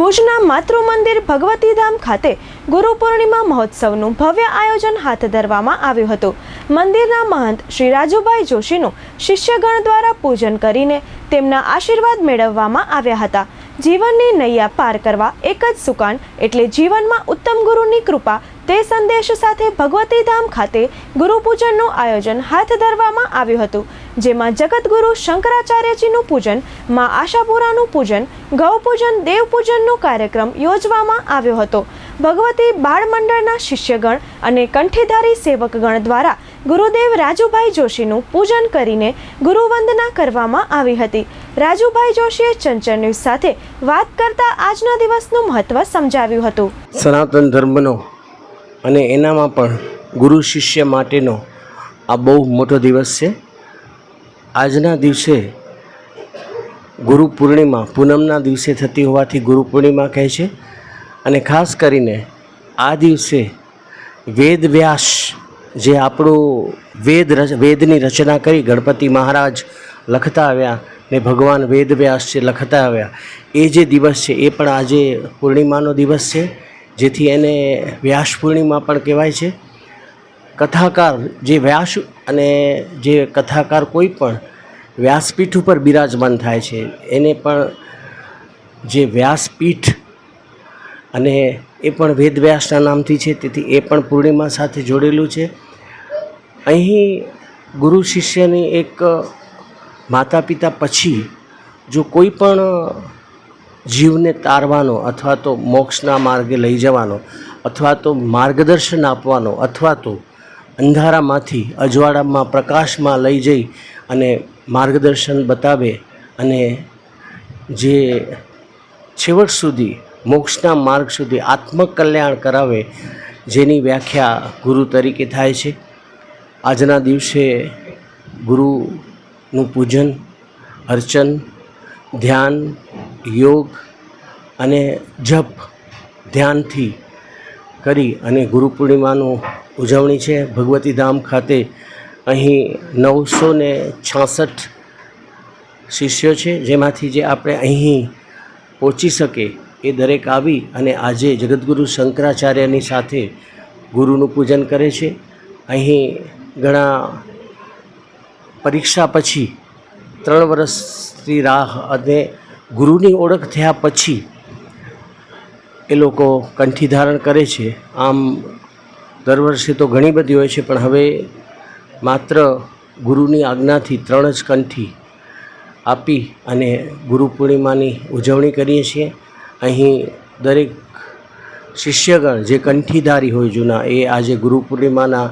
ભુજના માતૃ મંદિર ભગવતીધામ ખાતે ગુરુ પૂર્ણિમા મહોત્સવનું ભવ્ય આયોજન હાથ ધરવામાં આવ્યું હતું. મંદિરના મહંત શ્રી રાજુભાઈ જોશીનું શિષ્યગણ દ્વારા પૂજન કરીને તેમના આશીર્વાદ મેળવવામાં આવ્યા હતા. જીવનની નૈયા પાર કરવા એક જ સુકાન એટલે જીવનમાં ઉત્તમ ગુરુની કૃપા તે સંદેશ સાથે ભગવતીધામ ખાતે ગુરુ પૂજનનું આયોજન હાથ ધરવામાં આવ્યું હતું, જેમાં જગતગુરુ શંકરાચાર્યજીનું પૂજન, મા આશાપુરાનું પૂજન, ગૌપૂજન, દેવપૂજનનો કાર્યક્રમ યોજવામાં આવ્યો હતો. ભગવતી બાળ મંડળના શિષ્યગણ અને કંઠીધારી સેવકગણ દ્વારા ગુરુદેવ રાજુભાઈ જોશીનું પૂજન કરીને ગુરુવંદના કરવામાં આવી હતી. રાજુભાઈ જોશીએ ચંચળ ન્યૂઝ સાથે વાત કરતા આજના દિવસનું મહત્વ સમજાવ્યું હતું. સનાતન ધર્મનો અને એનામાં પણ ગુરુ શિષ્ય માટેનો આ બહુ મોટો દિવસ છે. આજના દિવસે ગુરુ પૂર્ણિમા પૂનમના દિવસે થતી હોવાથી ગુરુ પૂર્ણિમા કહે છે. અને ખાસ કરીને આ દિવસે વેદ વ્યાસ જે આપણું વેદ રચ, વેદની રચના કરી ગણપતિ મહારાજ લખતા આવ્યા ને ભગવાન વેદ વ્યાસ છે લખતા આવ્યા, એ જે દિવસ છે, એ પણ આજે પૂર્ણિમાનો દિવસ છે. જેથી એને વ્યાસ પૂર્ણિમા પણ કહેવાય છે. કથાકાર જે વ્યાસ અને જે કથાકાર કોઈ પણ વ્યાસપીઠ ઉપર બિરાજમાન થાય છે, એને પણ જે વ્યાસપીઠ અને એ પણ વેદવ્યાસના નામથી છે, તેથી એ પણ પૂર્ણિમા સાથે જોડેલું છે. અહીં ગુરુ શિષ્યની એક માતા પિતા પછી જો કોઈ પણ જીવને તારવાનો અથવા તો મોક્ષના માર્ગે લઈ જવાનો અથવા તો માર્ગદર્શન આપવાનો અથવા તો અંધારામાંથી, અજવાળામાં, પ્રકાશમાં લઈ જઈ અને માર્ગદર્શન બતાવે અને જે છેવટ સુધી, મોક્ષના માર્ગ સુધી આત્મકલ્યાણ કરાવે જેની વ્યાખ્યા ગુરુ તરીકે થાય છે. આજના દિવસે ગુરુનું પૂજન, અર્ચન, ધ્યાન યોગ અને જપ ધ્યાનથી કરી અને ગુરુ પૂર્ણિમાનું ઉજવણી છે. ભગવતી ધામ ખાતે અહીં નવસો ને છાસઠ શિષ્યો છે, જેમાંથી જે આપણે અહીં પહોંચી શકે એ દરેક આવી અને આજે જગદગુરુ શંકરાચાર્યની સાથે ગુરુનું પૂજન કરે છે. અહીં ઘણા પરીક્ષા પછી ત્રણ વર્ષથી રાહ અને ગુરુની ઓળખ થયા પછી એ લોકો કંઠી ધારણ કરે છે. આમ દર વર્ષે તો ઘણી બધી હોય છે, પણ હવે માત્ર ગુરુની આજ્ઞાથી ત્રણ જ કંઠી આપી અને ગુરુ પૂર્ણિમાની ઉજવણી કરીએ છીએ. અહીં દરેક શિષ્યગણ જે કંઠીધારી હોય જૂના, એ આજે ગુરુ પૂર્ણિમાના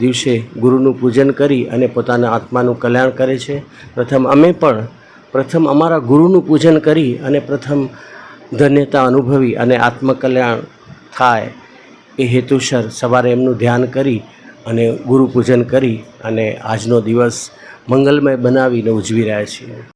દિવસે ગુરુનું પૂજન કરી અને પોતાના આત્માનું કલ્યાણ કરે છે. પ્રથમ, અમે પણ પ્રથમ અમારા ગુરુનું પૂજન કરી અને પ્રથમ ધન્યતા અનુભવી અને આત્મકલ્યાણ થાય એ હેતુસર સવારે એમનું ધ્યાન કરી અને ગુરુ પૂજન કરી અને આજનો દિવસ મંગલમય બનાવીને ઉજવી રહ્યા છીએ.